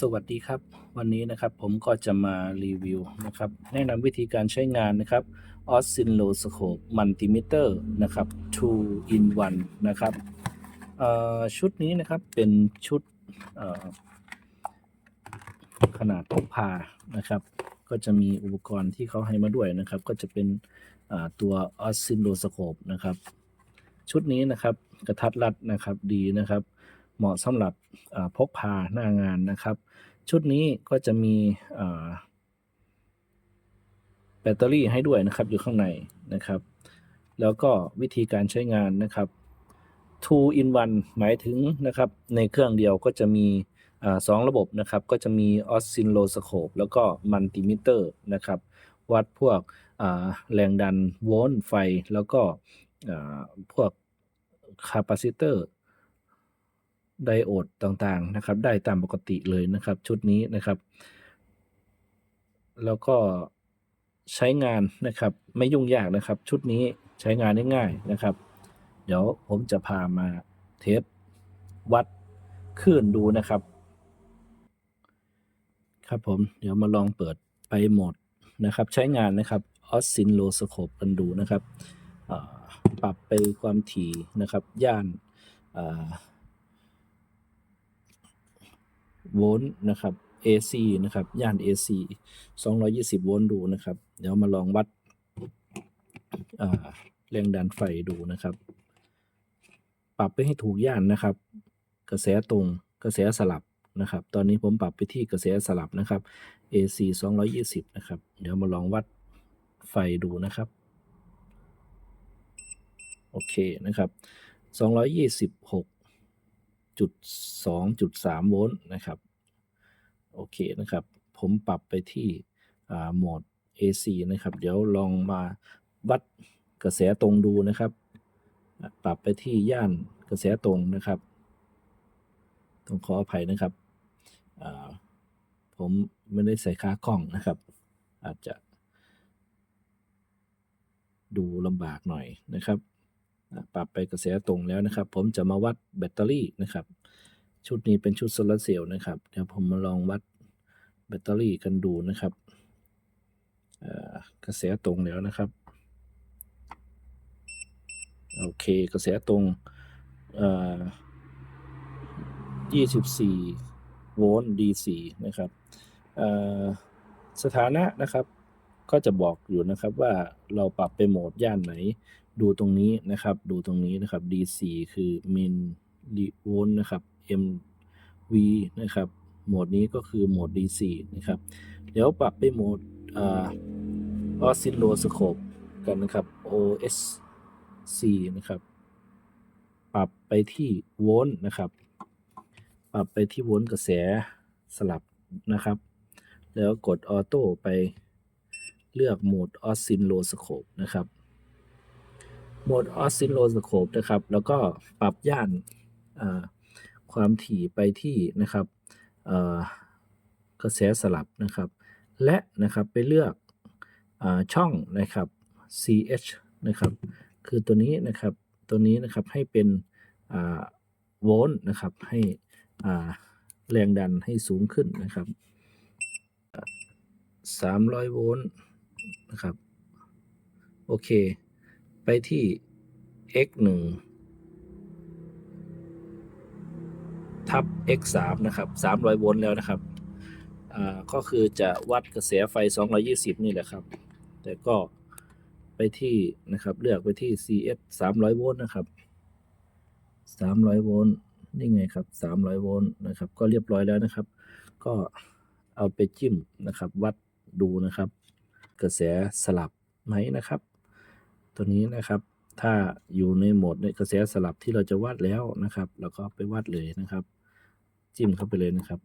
สวัสดีครับ วันนี้นะครับผมก็จะมารีวิวนะครับ แนะนำวิธีการใช้งานนะครับ Oscilloscope Multimeter นะครับ2 in 1นะครับชุดนี้นะครับเป็นชุดขนาดพกพานะครับ ก็จะมีอุปกรณ์ที่เขาให้มาด้วยนะครับ ก็จะเป็นตัว Oscilloscope นะครับ ชุดนี้นะครับกระทัดรัดนะครับดีนะครับ เหมาะสำหรับพกพาหน้างานนะครับ ชุดนี้ก็จะมีแบตเตอรี่ให้ด้วยนะครับอยู่ข้างในนะครับ แล้วก็วิธีการใช้งานนะครับ two in one หมายถึงนะครับ ในเครื่องเดียวก็จะมีสองระบบนะครับ ก็จะมี oscilloscope แล้วก็ multimeter นะครับ วัดพวกแรงดันโวลต์ไฟ แล้วก็พวกคาปาซิเตอร์ ไดโอดต่างๆนะครับ ได้ตามปกติเลยนะครับ ชุดนี้นะครับ แล้วก็ใช้งานนะครับ ไม่ยุ่งยากนะครับ ชุดนี้ใช้งานได้ง่ายนะครับ เดี๋ยวผมจะพามาเทสวัดคลื่นดูนะครับ ครับผมเดี๋ยวมาลองเปิดไปโหมดนะครับ ใช้งานนะครับ oscilloscope กันดูนะครับปรับไปความถี่นะครับ ย่านอ โวลต์นะครับ AC นะครับย่าน AC 220 โวลต์ดูนะครับ เดี๋ยวมาลองวัดแรงดันไฟดูนะครับ ปรับไปให้ถูกย่านนะครับ กระแสตรงกระแสสลับนะครับ ตอนนี้ผมปรับไปที่กระแสสลับนะครับ AC 220 นะครับ เดี๋ยวมาลองวัดไฟดูนะครับ โอเคนะครับ 226 จุดสองจุดสามโวลต์นะครับ โอเคนะครับ ผมปรับไปที่โหมด AC นะครับ เดี๋ยวลองมาวัดกระแสตรงดูนะครับ ปรับไปที่ย่านกระแสตรงนะครับ ต้องขออภัยนะครับ ผมไม่ได้ใส่ค่ากล้องนะครับ อาจจะดูลำบากหน่อยนะครับ ปรับไปกระแสตรงแล้วนะครับ ผมจะมาวัดแบตเตอรี่นะครับ ชุดนี้เป็นชุดโซลาร์เซลล์นะครับ เดี๋ยวผมมาลองวัดแบตเตอรี่กันดูนะครับกระแสตรงแล้วนะครับ โอเคกระแสตรง24 โวลต์ DC นะครับสถานะนะครับ ก็จะบอกอยู่นะครับว่าเราปรับไปโหมดย่านไหน ดูตรงนี้นะครับ ดูตรงนี้นะครับ DC คือ min v o l t นะครับ MV นะครับ โหมดนี้ก็คือโหมด DC นะครับ เดี๋ยวปรับไปโหมดอ่า oscilloscope กันนะครับ OSC นะครับ ปรับไปที่โวลต์นะครับ ปรับไปที่โวลต์กระแสสลับนะครับ แล้วกดออโต้ไปเลือกโหมด oscilloscope นะครับ โหมด oscilloscope นะครับ แล้วก็ปรับย่านความถี่ไปที่นะครับกระแสสลับนะครับ และนะครับไปเลือกอช่องนะครับ ch นะครับ คือตัวนี้นะครับตัวนี้นะครับให้เป็นโวลต์นะครับให้แรงดันให้สูงขึ้นนะครับ300โวลต์นะครับ โอเค ไปที่ x 1ทับ x 3นะครับ300โวลต์แล้วนะครับอ่าก็คือจะวัดกระแสไฟ 220 นี่แหละครับ แต่ก็ไปที่นะครับเลือกไปที่ cs 300 โวลต์นะครับ 300 โวลต์นี่ไงครับ 300 โวลต์นะครับ ก็เรียบร้อยแล้วนะครับ ก็เอาไปจิ้มนะครับ วัดดูนะครับ กระแสสลับไหมนะครับ ตัวนี้นะครับ ถ้าอยู่ในโหมดในกระแสสลับที่เราจะวัดแล้วนะครับเราก็ไปวัดเลยนะครับ จิ้มเข้าไปเลยนะครับ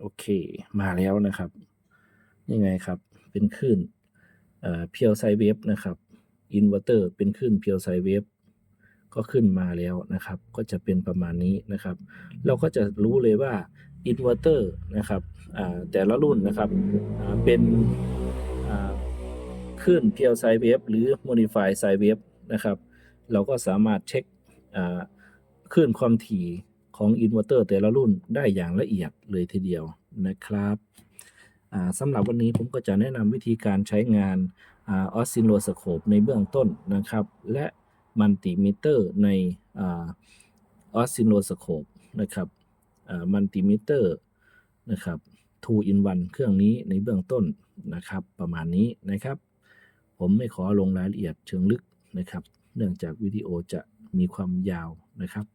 โอเค มาแล้วนะครับนี่ไงครับ เป็นคลื่นเพียวไซเวฟนะครับอินเวอร์เตอร์เป็นคลื่นเพียวไซเวฟก็ขึ้นมาแล้วนะครับ ก็จะเป็นประมาณนี้นะครับ เราก็จะรู้เลยว่าอินเวอร์เตอร์นะครับแต่ละรุ่นนะครับเป็น คลื่นเพียวไซเวฟหรือ Modify ไซเวฟนะครับ เราก็สามารถเช็คอ่าคลื่นความถี่ของอินเวอร์เตอร์แต่ละรุ่นได้อย่างละเอียดเลยทีเดียวนะครับสำหรับวันนี้ผมก็จะแนะนำวิธีการใช้งานออสซิลโลสโคปในเบื้องต้นนะครับ และมัลติมิเตอร์ในออสซิลโลสโคปนะครับมัลติมิเตอร์นะครับ2 in 1 เครื่องนี้ในเบื้องต้นนะครับ ประมาณนี้นะครับ ผมไม่ขอลงรายละเอียดเชิงลึกนะครับ เนื่องจากวิดีโอจะมีความยาวนะครับ